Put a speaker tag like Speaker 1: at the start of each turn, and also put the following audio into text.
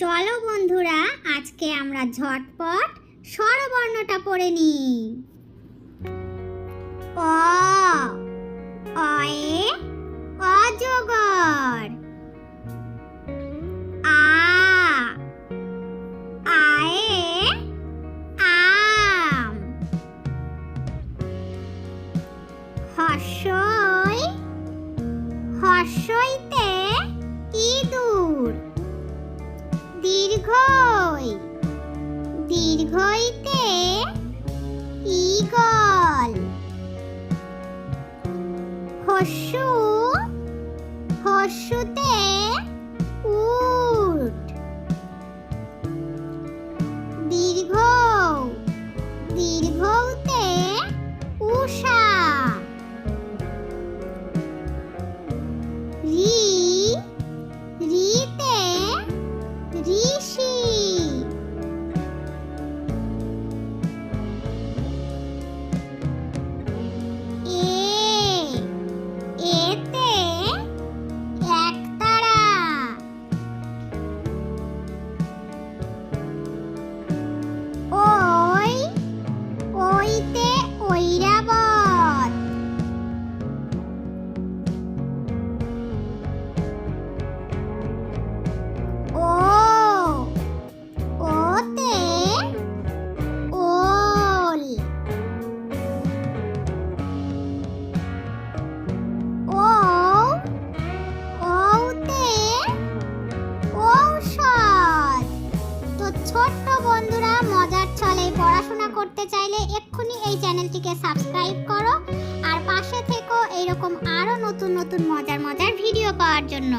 Speaker 1: চলো বন্ধুরা, আজকে আমরা ঝটপট স্বরবর্ণটা পড়ে নিই। অ অজগর। আ, আয়ে, আম। হর্ষই, হর্ষইতে ইঁদুর দীর্ঘইতে ঈগল। হস্যু হস্যুতে উট। দীর্ঘ দীর্ঘতে বন্ধুরা, মজার ছলে পড়াশোনা করতে চাইলে এক্ষুনি এই চ্যানেলটিকে সাবস্ক্রাইব করো আর পাশে থেকো এইরকম আরও নতুন নতুন মজার মজার ভিডিও পাওয়ার জন্য।